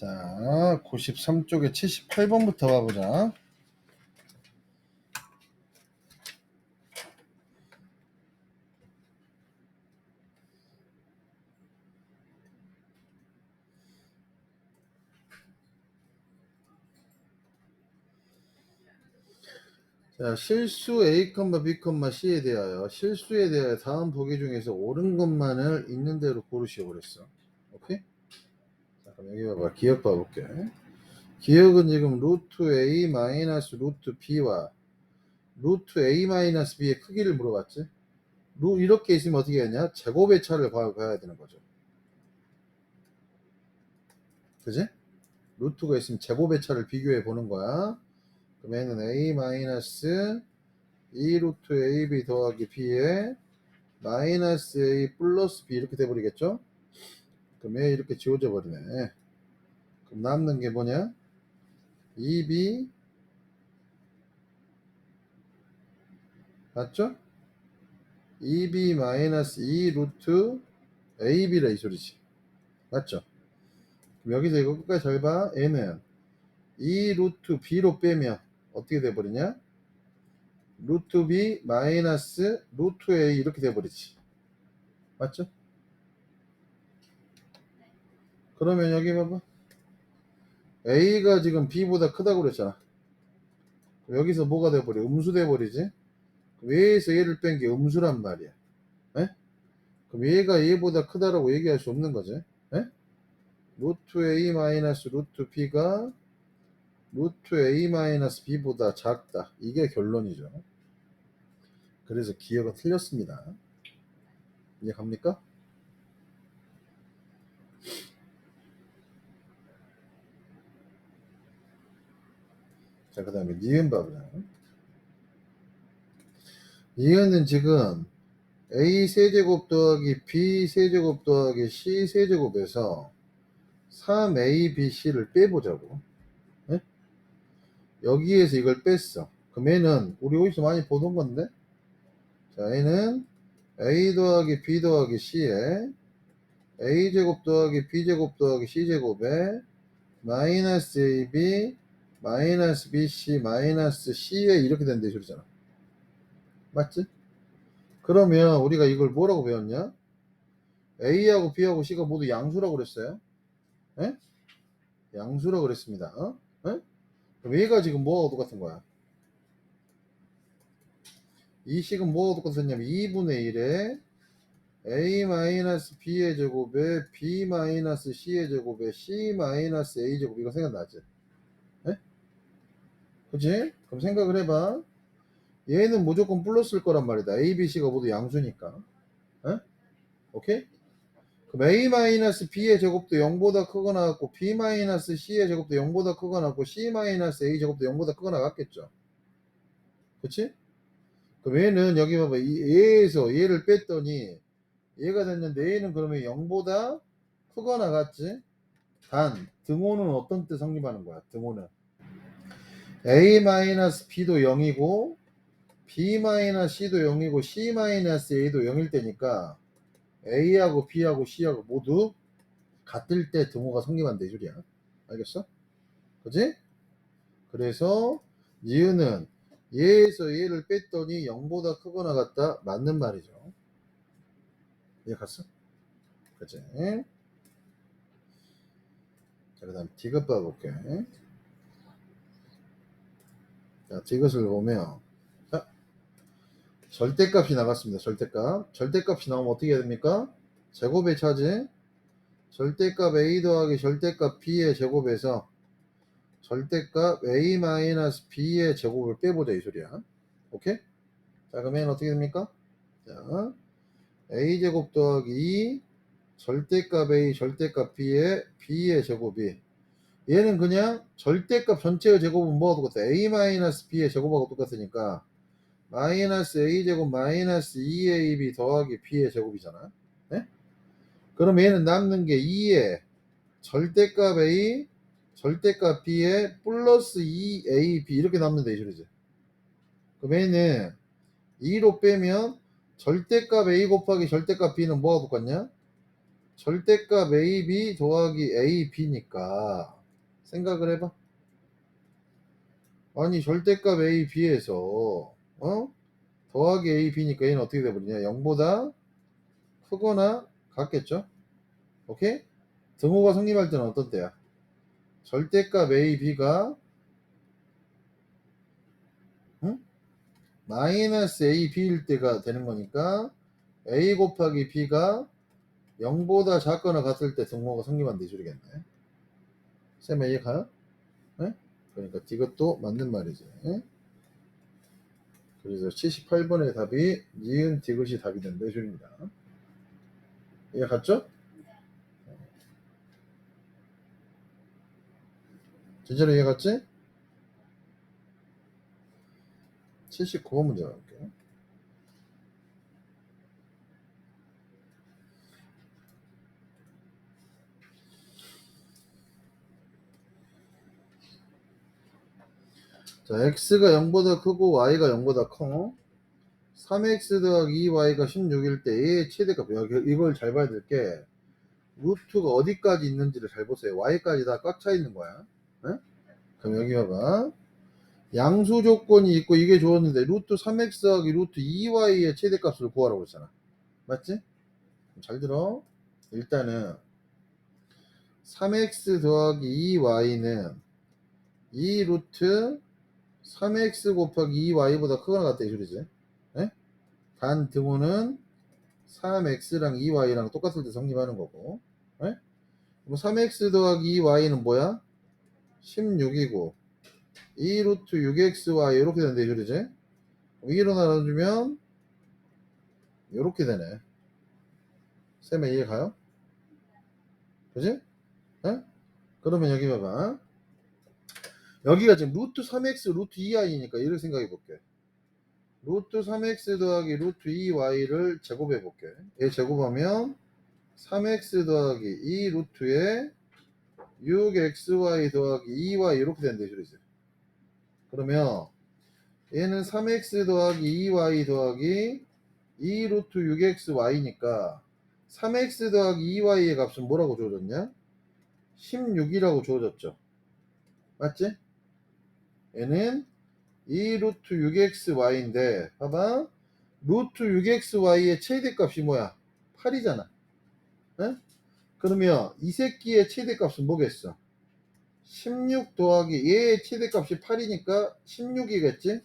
자, 93쪽에 78번부터 봐보자. 자, 실수 A, B, C에 대하여 실수에 대하여 다음 보기 중에서 옳은 것만을 있는 대로 고르시오 그랬어. 그럼 여기 봐봐. 기억 봐볼게. 기억은 지금 루트 A 마이너스 루트 B와 루트 A 마이너스 B의 크기를 물어봤지? 루 이렇게 있으면 어떻게 하냐? 제곱의 차를 봐- 봐야 되는 거죠. 그지? 루트가 있으면 제곱의 차를 비교해 보는 거야. 그러면은 a 마이너스 2 루트 ab 더하기 b에 마이너스 a 플러스 b 이렇게 돼버리겠죠? 그럼 a 이렇게 지워져 버리네. 그럼 남는 게 뭐냐? 2b 맞죠? 2b 마이너스 2 루트 ab라 이 소리지. 맞죠? 그럼 여기서 이거 끝까지 잘 봐. a는 2 루트 b로 빼면 어떻게 돼버리냐? 루트 b 마이너스 루트 a 이렇게 돼버리지. 맞죠? 그러면 여기 봐봐. a가 지금 b보다 크다고 그랬잖아. 여기서 뭐가 돼버려? 음수 돼버리지? 그럼 a에서 얘를 뺀 게 음수란 말이야. 에? 그럼 얘가 얘보다 크다라고 얘기할 수 없는 거지. 에? 루트 a 마이너스 루트 b가 루트 a 마이너스 b보다 작다. 이게 결론이죠. 그래서 기억은 틀렸습니다. 이해 갑니까? 자, 그 다음에 니은 봐보자. 니은은 지금 a 세제곱 더하기 b 세제곱 더하기 c 세제곱에서 3abc를 빼보자고. 예? 여기에서 이걸 뺐어. 그럼 얘는 우리 어디서 많이 보던 건데? 자, 얘는 a 더하기 b 더하기 c에 a 제곱 더하기 b 제곱 더하기 c 제곱에 마이너스 ab 마이너스 bc 마이너스 c에 이렇게 이 소리잖아. 맞지? 그러면 우리가 이걸 뭐라고 배웠냐? a하고 b하고 c가 모두 양수라고 그랬어요. 예? 양수라고 그랬습니다. 어? 예? 그럼 얘가 지금 뭐하고 똑같은 거야? 이 식은 뭐하고 똑같았냐면 2분의 1에 a 마이너스 b의 제곱에 b 마이너스 c의 제곱에 c 마이너스 a 제곱 이거 생각나지? 예? 그치? 그럼 생각을 해봐. 얘는 무조건 플러스일 거란 말이다. a, b, c가 모두 양수니까. 예? 오케이? 그럼 a 마이너스 b의 제곱도 0보다 크거나 같고 b 마이너스 c의 제곱도 0보다 크거나 같고 c 마이너스 a 제곱도 0보다 크거나 같겠죠. 그치? 그럼 얘는 여기 봐봐. 이 얘에서 얘를 뺐더니 얘가 됐는데 얘는 그러면 0보다 크거나 같지? 단 등호는 어떤 때 성립하는 거야? 등호는 a 마이너스 b도 0이고 b 마이너스 c도 0이고 c 마이너스 a도 0일 때니까 A하고 B하고 C하고 모두 같을 때 등호가 성립한다 이 소리야. 알겠어? 그지? 그래서 니은은 얘에서 얘를 뺐더니 0보다 크거나 같다 맞는 말이죠. 이해 갔어? 그지? 자, 그 다음 디귿 봐볼게. 자, 디귿을 보면 자, 절대값이 나갔습니다. 절대값. 절대값이 나오면 어떻게 해야 됩니까? 제곱의 차지. 절대값 a 더하기 절대값 b의 제곱에서 절대값 a 마이너스 b의 제곱을 빼보자 이 소리야. 오케이? 자 그러면 어떻게 됩니까? 자 a 제곱 더하기 2 절대값 a 절대값 b의 b의 제곱이 얘는 그냥 절대값 전체의 제곱은 뭐하고 똑같아? a 마이너스 b의 제곱하고 똑같으니까 마이너스 a 제곱 마이너스 2ab 더하기 b의 제곱이잖아. 네? 그럼 얘는 남는 게 2에 절대값 a 절대값 b에 플러스 2ab 이렇게 남는다 이 소리지. 그럼 얘는 2로 빼면 절대값 a 곱하기 절대값 b는 뭐가 똑같냐? 절대값 AB 더하기 AB니까 생각을 해봐. 아니 절대값 AB에서 어? 더하기 AB니까 얘는 어떻게 돼버리냐 0보다 크거나 같겠죠? 오케이? 등호가 성립할 때는 어떤 때야? 절대값 AB가 응? 마이너스 AB일 때가 되는 거니까 A 곱하기 B가 0보다 작거나 같을 때 등호가 성립한다 이 소리겠네. 쌤 이해 가요? 네? 그러니까 이것도 맞는 말이지. 그래서 78번의 답이 니은 디귿이 답이 된다 이 소리입니다. 이해 갔죠? 진짜로 이해 갔지? 79번 문제 갈게요. 자, x가 0보다 크고 y가 0보다 커. 3x 더하기 2y가 16일 때 a의 최대값. 여기 이걸 잘 봐야 될 게 루트가 어디까지 있는지를 잘 보세요. y까지 다 꽉 차 있는 거야. 네? 그럼 여기 봐봐. 양수 조건이 있고 이게 좋았는데 루트 3x 더하기 루트 2y의 최대값을 구하라고 했잖아. 맞지? 잘 들어. 일단은 3x 더하기 2y는 2 루트 3x 곱하기 2y보다 크거나 같다 이 소리지. 예? 단 등호는 3x랑 2y랑 똑같을 때 성립하는 거고. 예? 그럼 3x 더하기 2y는 뭐야? 16이고 2 루트 6xy 이렇게 된다 이 소리지. 2로 나눠주면 이렇게 되네. 쌤의 이해 가요? 그지? 예? 그러면 여기 봐봐. 여기가 지금 루트 3x 루트 2i니까 이렇게 생각해 볼게. 루트 3x 더하기 루트 2y를 제곱해 볼게. 얘 제곱하면 3x 더하기 2 루트에 6xy 더하기 2y 이렇게 이 소리지. 그러면 얘는 3x 더하기 2y 더하기 2 루트 6xy니까 3x 더하기 2y의 값은 뭐라고 주어졌냐? 16이라고 주어졌죠. 맞지? 얘는 2 루트 6xy인데 봐봐 루트 6xy의 최대값이 뭐야? 8이잖아 에? 그러면 이 새끼의 최대값은 뭐겠어? 16 더하기 얘의 최대값이 8이니까 16이겠지?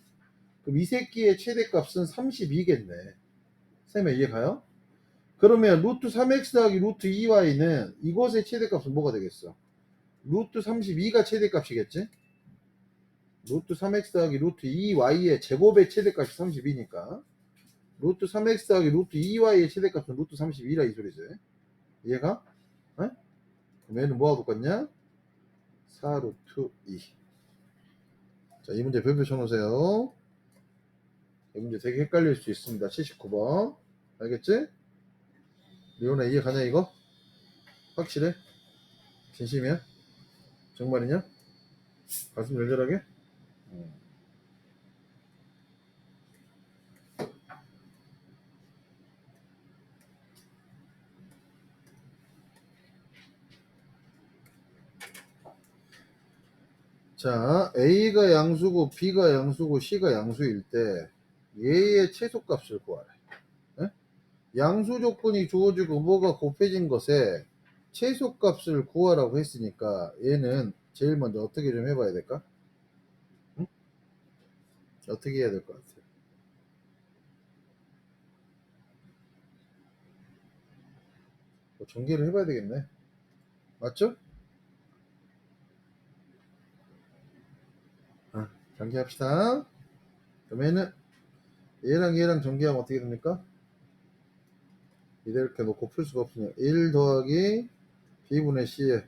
그럼 이 새끼의 최대값은 32겠네 쌤의 이해 가요? 그러면 루트 3x 더하기 루트 2y는 이것의 최대값은 뭐가 되겠어? 루트 32가 최대값이겠지? 루트 3x 더하기 루트 2y의 제곱의 최대값이 32니까 루트 3x 더하기 루트 2y의 최대값은 루트 32라 이 소리지 이해가? 에? 그럼 얘는 뭐가 똑같냐? 4루트 2 자, 이 문제 별표 쳐놓으세요 이 문제 되게 헷갈릴 수 있습니다 79번 알겠지? 리오나 이해 가냐 이거? 확실해? 진심이야? 정말이냐? 가슴 열렬하게? 자, A가 양수고 B가 양수고 C가 양수일 때 얘의 최소값을 구하래. 예? 양수 조건이 주어지고 뭐가 곱해진 것에 최소값을 구하라고 했으니까 얘는 제일 먼저 어떻게 좀 해봐야 될까? 응? 어떻게 해야 될 것 같아요? 뭐 전개를 해봐야 되겠네. 맞죠? 아, 전개합시다. 그러면은 얘랑 얘랑 전개하면 어떻게 됩니까? 이렇게 놓고 풀 수가 없으니 1 더하기 b분의 c에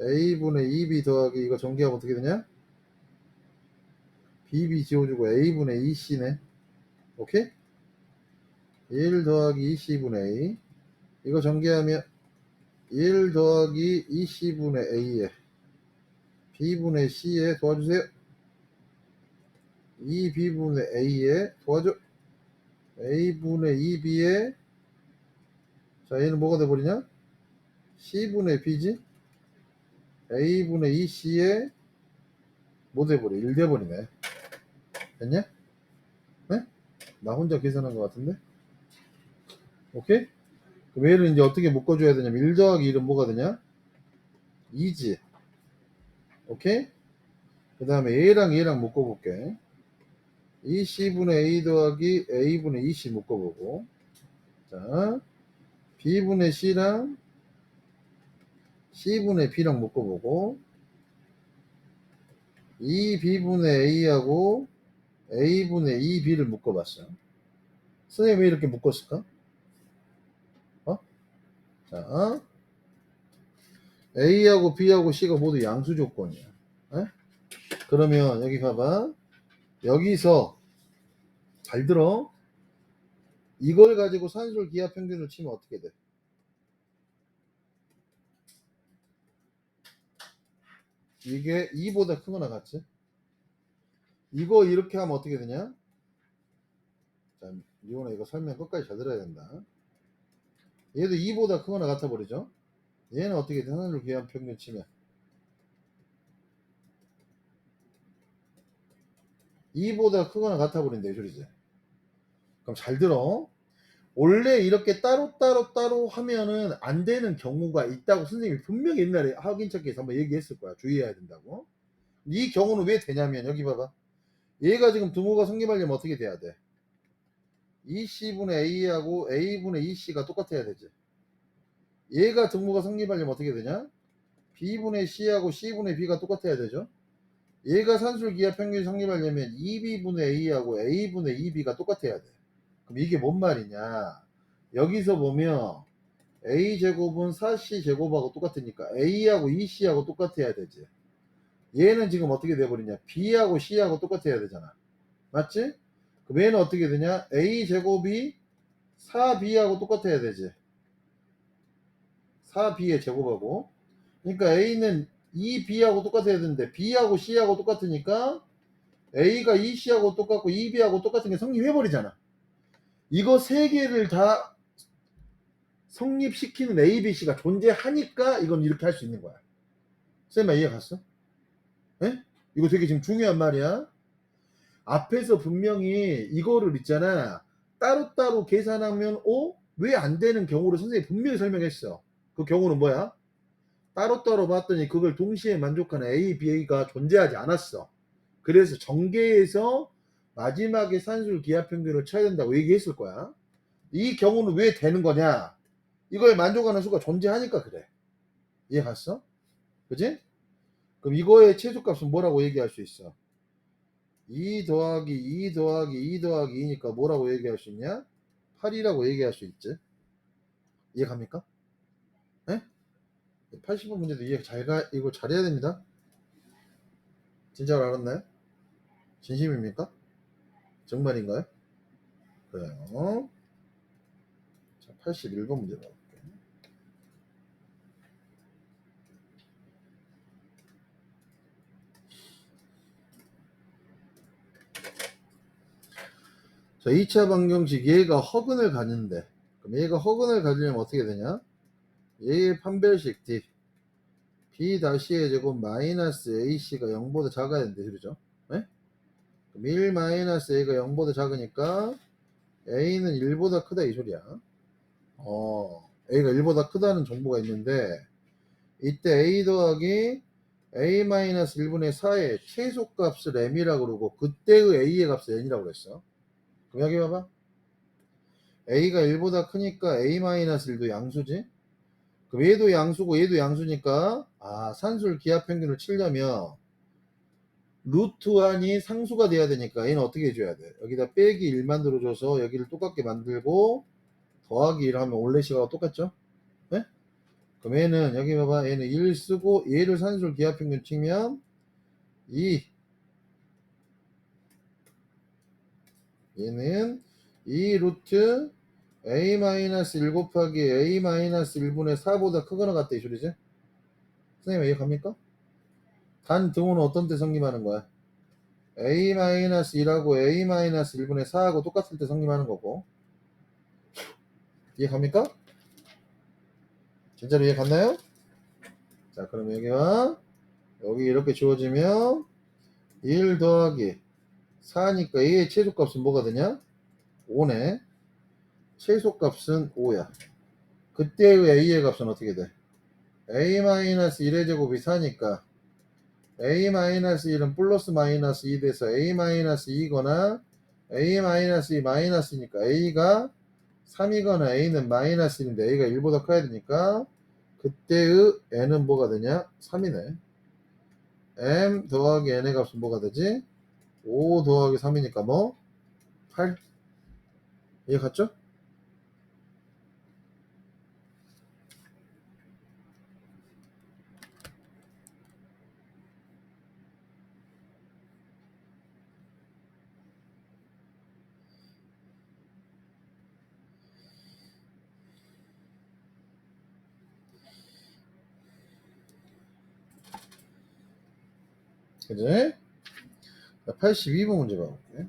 a분의 2b 더하기 이거 전개하면 어떻게 되냐? bb 지워주고 a분의 2c네 오케이? 1 더하기 2c분의 a 이거 전개하면 1 더하기 2c분의 a에 b분의 c에 도와주세요 2b분의 a에 도와줘 a분의 2b에 자, 얘는 뭐가 돼버리냐? C분의 B지? A분의 2C에 뭐 돼버려? 1 돼버리네. 됐냐? 네? 나 혼자 계산한 것 같은데? 오케이? 그럼 얘를 이제 어떻게 묶어줘야 되냐면 1 더하기 1은 뭐가 되냐? 2지. 오케이? 그 다음에 A랑 얘랑 묶어볼게. 2C분의 A 더하기 A분의 2C 묶어보고. 자, B분의 C랑 C분의 B랑 묶어보고. 2B분의 A하고 A분의 2B를 묶어봤어. 선생님 왜 이렇게 묶었을까? 어? 자, A하고 B하고 C가 모두 양수 조건이야. 에? 그러면 여기 봐봐. 여기서 잘 들어. 이걸 가지고 산술 기하 평균을 치면 어떻게 돼? 이게 2보다 크거나 같지? 이거 이렇게 하면 어떻게 되냐? 자, 이거는 이거 설명 끝까지 잘 들어야 된다. 얘도 2보다 크거나 같아 버리죠? 얘는 어떻게 돼? 산술 기하 평균 치면 2보다 크거나 같아 버린다 이 소리지. 그럼 잘 들어. 원래 이렇게 따로 따로 따로 하면은 안 되는 경우가 있다고 선생님이 분명히 옛날에 확인책에서 한번 얘기했을 거야. 주의해야 된다고. 이 경우는 왜 되냐면 여기 봐봐. 얘가 지금 등호가 성립하려면 어떻게 돼야 돼? 2C분의 A하고 A분의 2C가 똑같아야 되지. 얘가 등호가 성립하려면 어떻게 되냐? B분의 C하고 C분의 B가 똑같아야 되죠. 얘가 산술 기하 평균이 성립하려면 2B분의 A하고 A분의 2B가 똑같아야 돼. 그럼 이게 뭔 말이냐? 여기서 보면 A 제곱은 4C 제곱하고 똑같으니까 A하고 2C하고 똑같아야 되지. 얘는 지금 어떻게 돼버리냐? B하고 C하고 똑같아야 되잖아. 맞지? 그럼 얘는 어떻게 되냐? A 제곱이 4B하고 똑같아야 되지. 4B의 제곱하고. 그러니까 A는 2B하고 똑같아야 되는데 B하고 C하고 똑같으니까 A가 2C하고 똑같고 2B하고 똑같은 게 성립해버리잖아. 이거 세 개를 다 성립시키는 A, B, C가 존재하니까 이건 이렇게 할 수 있는 거야. 쌤아 이해 갔어? 에? 이거 되게 지금 중요한 말이야. 앞에서 분명히 이거를 있잖아. 따로따로 계산하면 어? 왜안 되는 경우를 선생님이 분명히 설명했어. 그 경우는 뭐야? 따로따로 봤더니 그걸 동시에 만족하는 A, B가 존재하지 않았어. 그래서 전개에서 마지막에 산술 기하 평균을 쳐야 된다고 얘기했을 거야. 이 경우는 왜 되는 거냐? 이거에 만족하는 수가 존재하니까 그래. 이해 갔어? 그지? 그럼 이거의 최소값은 뭐라고 얘기할 수 있어? 2 더하기 2 더하기 2 더하기 2니까 뭐라고 얘기할 수 있냐? 8이라고 얘기할 수 있지. 이해 갑니까? 에? 80번 문제도 이해 잘 가, 이거 잘해야 됩니다. 진짜로 알았나요? 진심입니까? 정말인가요? 그래요. 자, 81번 문제 볼게요. 자, 2차 방정식 얘가 허근을 가는데 그럼 얘가 허근을 가지려면 어떻게 되냐? 얘의 판별식 D B 다시의 제곱 마이너스 AC가 0보다 작아야 된대 그러죠? 네? 그럼 1 마이너스 A가 0보다 작으니까 A는 1보다 크다 이 소리야 어 A가 1보다 크다는 정보가 있는데 이때 A 더하기 A 마이너스 1분의 4의 최소값을 M이라고 그러고 그때의 A의 값을 N이라고 그랬어 그럼 여기 봐봐. A가 1보다 크니까 A-1도 양수지? 그럼 얘도 양수고 얘도 양수니까 아 산술 기하 평균을 치려면 루트 1이 상수가 돼야 되니까 얘는 어떻게 해줘야 돼? 여기다 빼기 1 만 들어줘서 여기를 똑같게 만들고 더하기 1 하면 올레시가 똑같죠? 네? 그럼 얘는 여기 봐봐 얘는 1 쓰고 얘를 산술 기하 평균 치면 2 얘는 2 루트 a-1 곱하기 a-1분의 4보다 크거나 같다 이 소리지? 선생님 이해 갑니까? 단 등호는 어떤 때 성립하는 거야? a-1하고 a-1분의 4하고 똑같을 때 성립하는 거고 이해 갑니까? 진짜로 이해 갔나요? 자, 그럼 여기와 여기 이렇게 주어지면 1 더하기 4니까 A의 최소값은 뭐가 되냐? 5네. 최소값은 5야. 그때의 A의 값은 어떻게 돼? A-1의 제곱이 4니까 A-1은 플러스 마이너스 2 돼서 A-2거나 A-2 마이너스니까 A가 3이거나 A는 마이너스 1인데 A가 1보다 커야 되니까 그때의 N은 뭐가 되냐? 3이네. M 더하기 N의 값은 뭐가 되지? 5 더하기 3이니까 뭐? 8. 이해 갔죠? 그지? 82번 문제 봐볼게.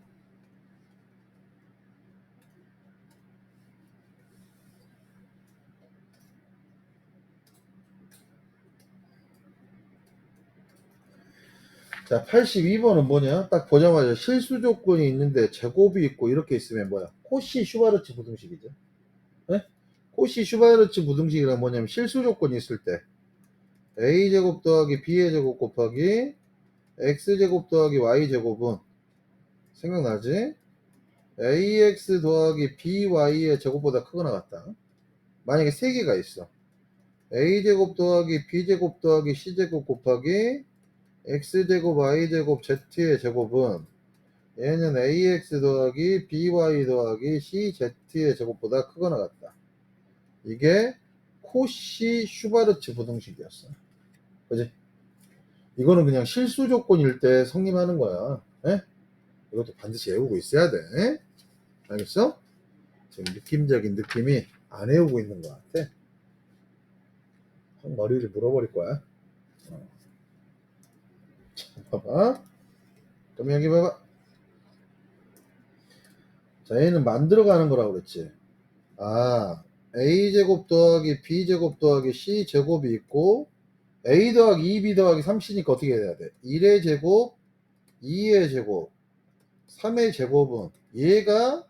자, 82번은 뭐냐? 딱 보자마자 실수 조건이 있는데 제곱이 있고 이렇게 있으면 뭐야? 코시 슈바르츠 부등식이죠. 네? 코시 슈바르츠 부등식이란 뭐냐면 실수 조건이 있을 때 a제곱 더하기 b의 제곱 곱하기 x제곱 더하기 y제곱은 생각나지? ax 더하기 by의 제곱보다 크거나 같다. 만약에 3개가 있어. a제곱 더하기 b제곱 더하기 c제곱 곱하기 x제곱 y제곱 z의 제곱은 얘는 ax 더하기 by 더하기 cz의 제곱보다 크거나 같다. 이게 코시 슈바르츠 부등식이었어. 그지? 이거는 그냥 실수 조건일 때 성립하는 거야. 예? 이것도 반드시 외우고 있어야 돼. 알겠어? 지금 느낌적인 느낌이 안 외우고 있는 것 같아. 확 머리를 물어버릴 거야. 어. 자, 봐봐. 그럼 여기 봐봐. 자, 얘는 만들어가는 거라고 그랬지. 아, a제곱 더하기 b제곱 더하기 c제곱이 있고 a 더하기 2b 더하기 3c니까 어떻게 해야 돼? 1의 제곱, 2의 제곱, 3의 제곱은 얘가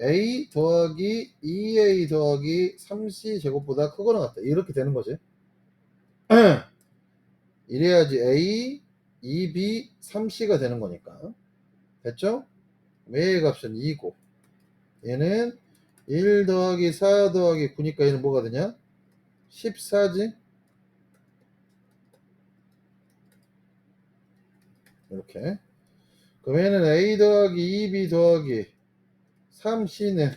a 더하기 2a 더하기 3c 제곱보다 크거나 같다. 이렇게 되는 거지. 이래야지 a, 2b, 3c가 되는 거니까. 됐죠? 얘의 값은 2고 얘는 1 더하기 4 더하기 9니까 얘는 뭐가 되냐? 14지? 이렇게. 얘는 a 더하기 2b 더하기 3c는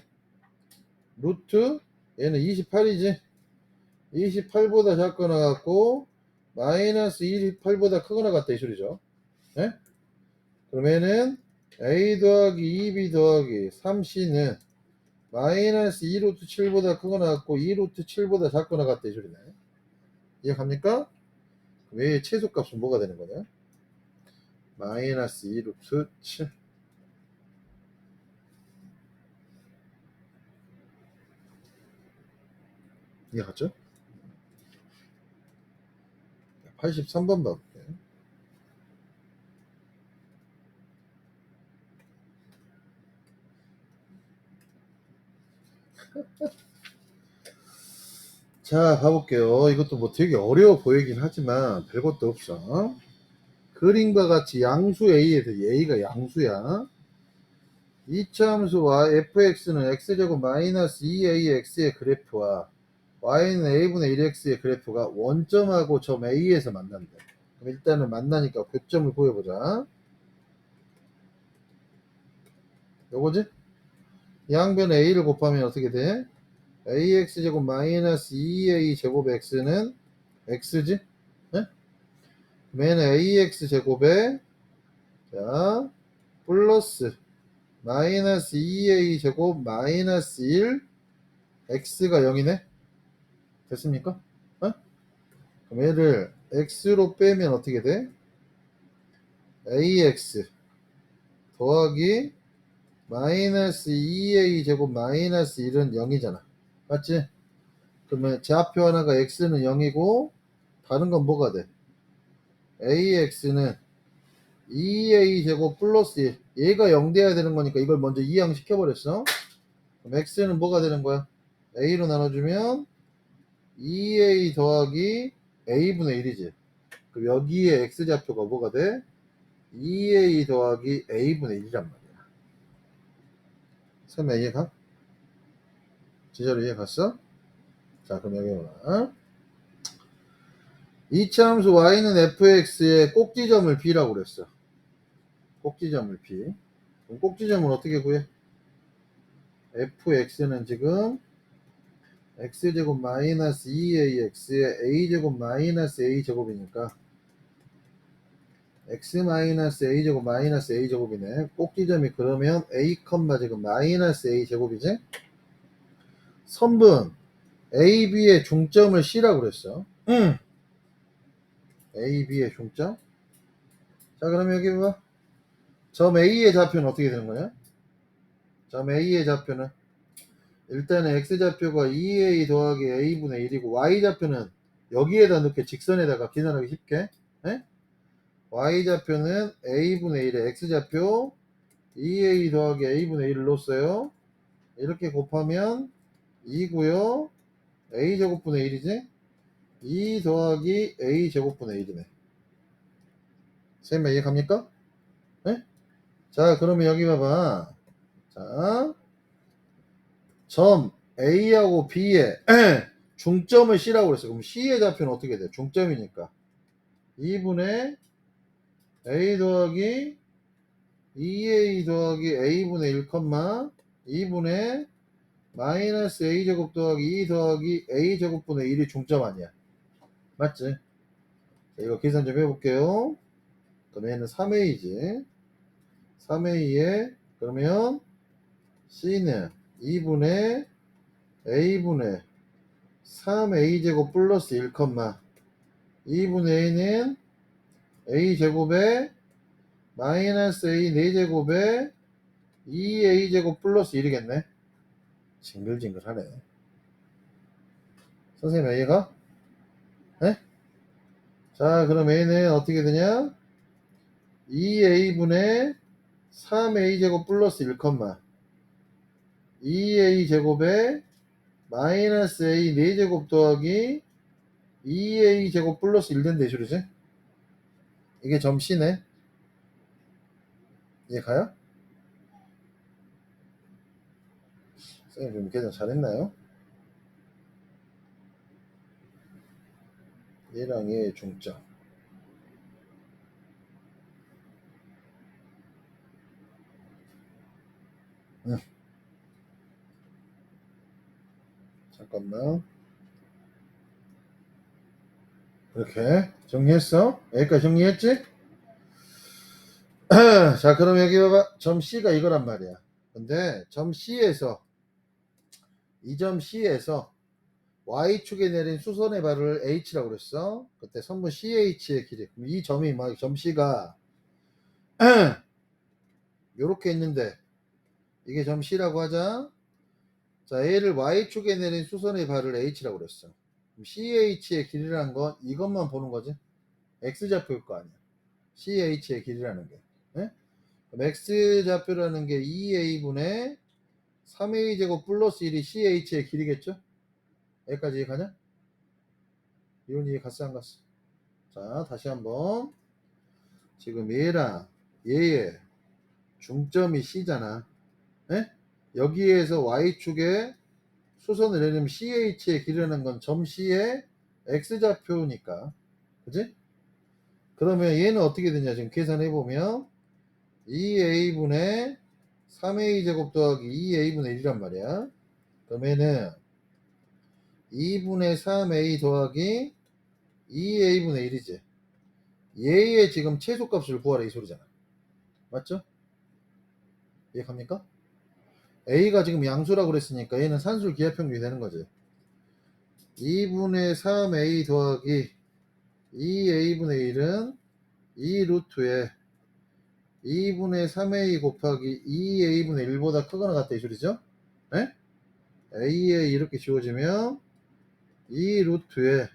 루트 얘는 28이지. 28보다 작거나 같고 마이너스 28보다 크거나 같다 이 소리죠. 예? 그럼 얘는 a 더하기 2b 더하기 3c는 마이너스 2루트 7보다 크거나 같고 2루트 7보다 작거나 같다 이 소리네. 이해갑니까? 그럼 얘의 최소값은 뭐가 되는 거냐? 마이너스 2 루트 7 이해갔죠? 83번 봐볼게요. 자, 봐볼게요. 이것도 뭐 되게 어려워 보이긴 하지만 별것도 없어. 그림과 같이 양수 A에 대해 A가 양수야. 이차함수와 fx는 x제곱 마이너스 2ax의 그래프와 y는 a분의 1x의 그래프가 원점하고 점 A에서 만난다. 그럼 일단은 만나니까 교점을 보여보자. 요거지? 양변에 a를 곱하면 어떻게 돼? ax제곱 마이너스 2a 제곱 x는 x지? 네? 그러면 ax 제곱에 자 플러스 마이너스 2a 제곱 마이너스 1 x가 0이네? 됐습니까? 어? 그럼 얘를 x로 빼면 어떻게 돼? ax 더하기 마이너스 2a 제곱 마이너스 1은 0이잖아. 맞지? 그러면 좌표 하나가 x는 0이고 다른 건 뭐가 돼? Ax는 2a 제곱 플러스 1 얘가 0 돼야 되는 거니까 이걸 먼저 이항 시켜버렸어 그럼 x는 뭐가 되는 거야? a로 나눠주면 2a 더하기 a분의 1이지 그럼 여기에 x좌표가 뭐가 돼? 2a 더하기 a분의 1이란 말이야 설마 이해가? 제자로 이해 갔어? 자, 그럼 여기 봐. 이차함수 y는 fx의 꼭지점을 b라고 그랬어. 꼭지점을 b. 그럼 꼭지점을 어떻게 구해? fx는 지금 x제곱 마이너스 2ax의 a제곱 마이너스 a제곱이니까 x 마이너스 a제곱 마이너스 a제곱이네. 꼭지점이 그러면 a 지금 마이너스 a제곱이지? 선분 AB의 중점을 C라고 그랬어. 응. AB의 중점. 자, 그럼 여기 봐. 점 A의 좌표는 어떻게 되는 거냐? 점 A의 좌표는 일단은 X좌표가 2A 더하기 A분의 1이고 Y좌표는 여기에다 넣게 직선에다가 계산하기 쉽게. 에? Y좌표는 A분의 1에 X좌표 2A 더하기 A분의 1을 넣었어요. 이렇게 곱하면 2고요. a 제곱분의 1이지? 2 더하기 a 제곱분의 1이네. 쌤 이해 갑니까? 네? 자, 그러면 여기 봐봐. 자, 점 A하고 B의 중점을 C라고 그랬어. 그럼 C의 좌표는 어떻게 돼? 중점이니까. 2분의 A 더하기 2A 더하기 A분의 1, 2분의 마이너스 a제곱 더하기 2 더하기 a제곱분의 1이 중점 아니야. 맞지? 자, 이거 계산 좀 해볼게요. 그러면 얘는 3a지. 3a에 그러면 c는 2분의 a분의 3a제곱 플러스 1, 2분의 a는 a제곱에 마이너스 a 4제곱에 2a제곱 플러스 1이겠네. 징글징글하네. 선생님 A가? 네? 자, 그럼 A는 어떻게 되냐? 2A분의 3A제곱 플러스 1, 2A제곱에 마이너스 A 4제곱 더하기 2A제곱 플러스 1 된대 주르지? 이게 점 C네. 이해 가요? 선생님 좀 계산 잘했나요? 얘랑 얘의 중점 응. 잠깐만 이렇게 정리했어? 여기까지 정리했지? 자 그럼 여기 봐봐 점 C가 이거란 말이야 근데 점 C에서 이 점 C에서 Y축에 내린 수선의 발을 H라고 그랬어. 그때 선분 CH의 길이. 그럼 이 점이 막 점 C가 요렇게 있는데 이게 점 C라고 하자. 자, A를 Y축에 내린 수선의 발을 H라고 그랬어. 그럼 CH의 길이라는 건 이것만 보는 거지. X좌표일 거 아니야. CH의 길이라는 게. 네? 그럼 X좌표라는 게 2A분의 3a 제곱 플러스 1이 ch의 길이겠죠? 여기까지 가냐? 이건 이해 갔어 안 갔어? 자 다시 한번 지금 얘랑 얘의 중점이 c잖아 에? 여기에서 y축에 수선을 내리면 ch의 길이라는 건 점 c의 x좌표니까 그지? 그러면 얘는 어떻게 되냐 지금 계산해 보면 2a분의 3a 제곱 더하기 2a분의 1이란 말이야. 그러면은 2분의 3a 더하기 2a분의 1이지. 얘의 지금 최소값을 구하라 이 소리잖아. 맞죠? 이해갑니까? a가 지금 양수라고 그랬으니까 얘는 산술 기하평균이 되는 거지. 2분의 3a 더하기 2a분의 1은 2 루트에 2분의 3a 곱하기 2a분의 1보다 크거나 같다 이 소리죠? 에? a에 이렇게 지워지면 2 루트에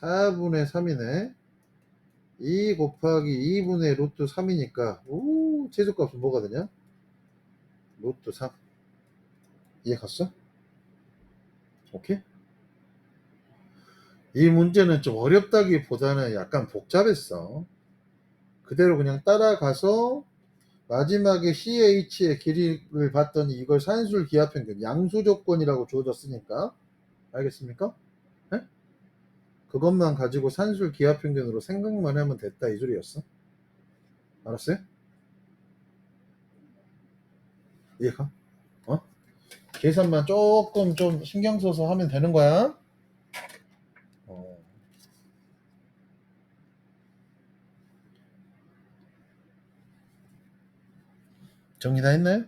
4분의 3이네. 2 곱하기 2분의 루트 3이니까 오 최소값은 뭐가 되냐? 루트 3 이해 갔어? 오케이? 이 문제는 좀 어렵다기보다는 약간 복잡했어. 그대로 그냥 따라가서 마지막에 CH의 길이를 봤더니 이걸 산술 기하평균 양수 조건이라고 주어졌으니까 알겠습니까? 네? 그것만 가지고 산술 기하 평균으로 생각만 하면 됐다 이 소리였어. 알았어요? 이해가? 어? 계산만 조금 좀 신경 써서 하면 되는 거야. 어. 정리 다 했나요?